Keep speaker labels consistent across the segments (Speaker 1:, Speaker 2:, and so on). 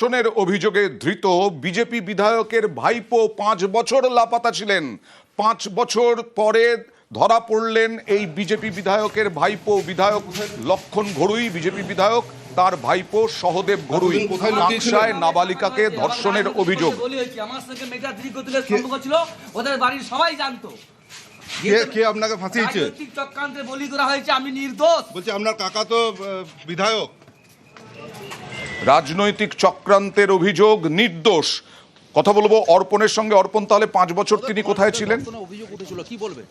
Speaker 1: ধর্ষণের অভিযোগে ধৃত বিজেপি বিধায়কের ভাইপো পাঁচ বছর লাপাতা ছিলেন। পাঁচ বছর পরে ধরা পড়লেন এই বিজেপি বিধায়কের ভাইপো বিধায়ক লক্ষণ ঘড়ুই বিজেপি বিধায়ক তার ভাইপো সহদেব ঘড়ুই
Speaker 2: কোথায়
Speaker 1: নাবালিকাকে ধর্ষণের অভিযোগ।
Speaker 3: বলি হয়েছে আমার সঙ্গে মেয়েটা দীর্ঘ দিনের সম্পর্ক ছিল ওদের বাড়ির সবাই জানতো।
Speaker 2: কে কে আপনাকে ফাঁসিয়েছে?
Speaker 3: চক্রান্তে বলি করা হয়েছে আমি নির্দোষ।
Speaker 2: বলছি আপনার কাকা তো বিধায়ক।
Speaker 1: রাজনৈতিক চক্রান্তের অভিযোগ নির্দোষ। কথা বলব অর্পণের সঙ্গে। অর্পণ তাহলে পাঁচ বছর তিনি কোথায় ছিলেন?
Speaker 4: কোনো অভিযোগ উঠেছিল কি বলবেন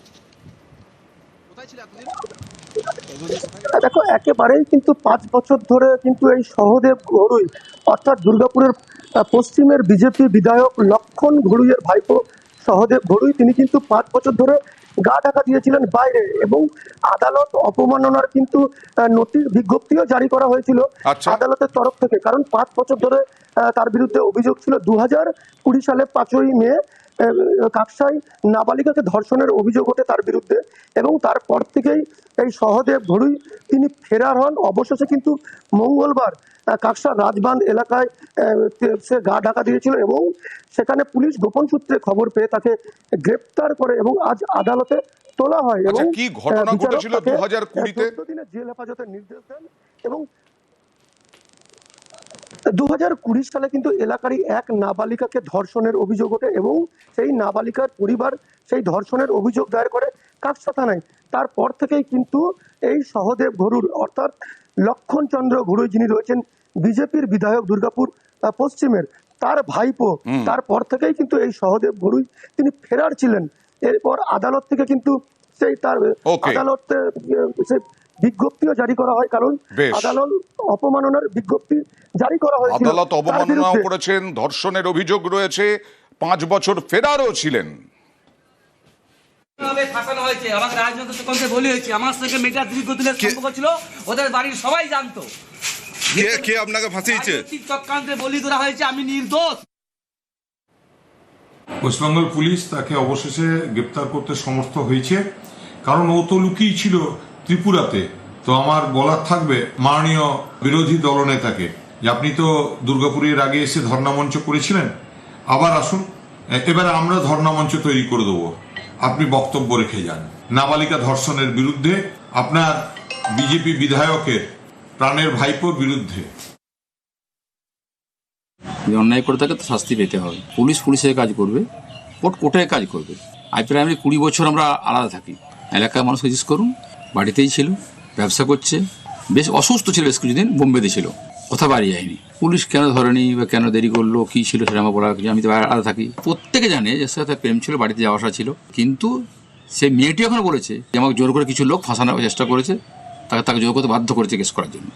Speaker 5: দেখো একেবারেই কিন্তু পাঁচ বছর ধরে কিন্তু এই সহদেব ঘড়ুই অর্থাৎ দুর্গাপুরের আহ, পশ্চিমের বিজেপি বিধায়ক লক্ষণ ঘড়ুইয়ের ভাইপো সহদেব বড়ুই তিনি কিন্তু পাঁচ বছর ধরে গা ঢাকা দিয়েছিলেন বাইরে এবং আদালত অপমাননার কিন্তু নোটিশ বিজ্ঞপ্তিও জারি করা হয়েছিল
Speaker 1: আচ্ছা।
Speaker 5: আদালতের তরফ থেকে কারণ পাঁচ বছর ধরে আহ, তার বিরুদ্ধে অভিযোগ ছিল দু হাজার কুড়ি সালে পাঁচই মে কাকসাই নাবালিকাকে ধর্ষণের অভিযোগ ওঠে তার বিরুদ্ধে এবং তারপর থেকেই এই সহদেব ঘড়ুই তিনি ফেরার হন অবশেষে কিন্তু মঙ্গলবার কাকসার রাজবাঁধ এলাকায় সে গা ঢাকা দিয়েছিল এবং সেখানে পুলিশ গোপন সূত্রে খবর পেয়ে তাকে গ্রেপ্তার করে এবং আজ আদালতে তোলা হয়
Speaker 1: আচ্ছা,
Speaker 5: এবং
Speaker 1: কি ঘটনা ঘটেছিল
Speaker 5: তাকে,
Speaker 1: 2020 তে?
Speaker 5: আহ, 14 দিনের জেল হেফাজতের নির্দেশ দেন এবং দু হাজার কুড়ি সালে কিন্তু এলাকারই এক নাবালিকাকে ধর্ষণের অভিযোগ ওঠে এবং সেই নাবালিকার পরিবার সেই ধর্ষণের অভিযোগ দায়ের করে কাকসা থানায়। তারপর থেকেই কিন্তু এই সহদেব ঘরুর অর্থাৎ লক্ষণ চন্দ্র ঘুরুই যিনি রয়েছেন বিজেপির বিধায়ক দুর্গাপুর পশ্চিমের তার ভাইপো তারপর থেকেই কিন্তু এই সহদেব ঘরুই তিনি ফেরার ছিলেন। এরপর আদালত থেকে কিন্তু সেই তার. আদালতে বিজ্ঞপ্তিও জারি করা হয় কারণ আদালত অপমাননার বিজ্ঞপ্তি জারি করা হয়েছিল।
Speaker 1: আদালত অবমাননাও করেছেন ধর্ষণের অভিযোগ রয়েছে পাঁচ বছর ফেরারও ছিলেন।
Speaker 3: ভাবে ফাঁসানো হয়েছে? আমাকে রাজনৈতিক চক্রান্তে বলি হয়েছে। আমার সঙ্গে সম্পর্ক ছিল ওদের বাড়ির সবাই জানতো।
Speaker 2: কে কে আপনাকে ফাঁসিয়েছে?
Speaker 3: চক্রান্তে বলি করা হয়েছে আমি নির্দোষ।
Speaker 6: ওয়েস্টবেঙ্গল পুলিশ তাকে অবশেষে গ্রেপ্তার করতে সমর্থ হয়েছে। কারণ ও তো লুকিয়ে ছিল ত্রিপুরাতে। তো আমার বলার থাকবে, মাননীয় বিরোধী দলনেতাকে, যে আপনি তো দুর্গাপুরের আগে এসে ধর্ণামঞ্চ করেছিলেন। আবার আসুন এবারে আমরা ধর্ণামঞ্চ তৈরি করে দেবো। আপনি বক্তব্য রেখে যান। নাবালিকা ধর্ষণের বিরুদ্ধে, আপনার বিজেপি বিধায়কের প্রাণের ভাইপোর বিরুদ্ধে।
Speaker 4: যদি অন্যায় করে থাকে, তো শাস্তি পেতে হবে। পুলিশ পুলিশের কাজ করবে, কোর্ট কোর্টের কাজ করবে। আই প্রাইমারি কুড়ি বছর আমরা আলাদা থাকি। এলাকার মানুষ জিজ্ঞেস করুন, বাড়িতেই ছিল। ব্যবসা করছে। বেশ অসুস্থ ছিল বেশ কিছুদিন, বোম্বেতে ছিল। কথা বাড়ি যায়নি। পুলিশ কেন ধরেনি বা কেন দেরি করল, কি ছিল সেটা আমার বলা কিছু আমি তো আলাদা থাকি। প্রত্যেকে জানে যে সাথে প্রেম ছিল, বাড়িতে যাওয়া আসা ছিল। কিন্তু সে মেয়েটি এখন বলেছে যে আমাকে জোর করে কিছু লোক ফাঁসানোর চেষ্টা করেছে, তাকে তাকে জোর করতে বাধ্য করেছে কেস করার জন্য।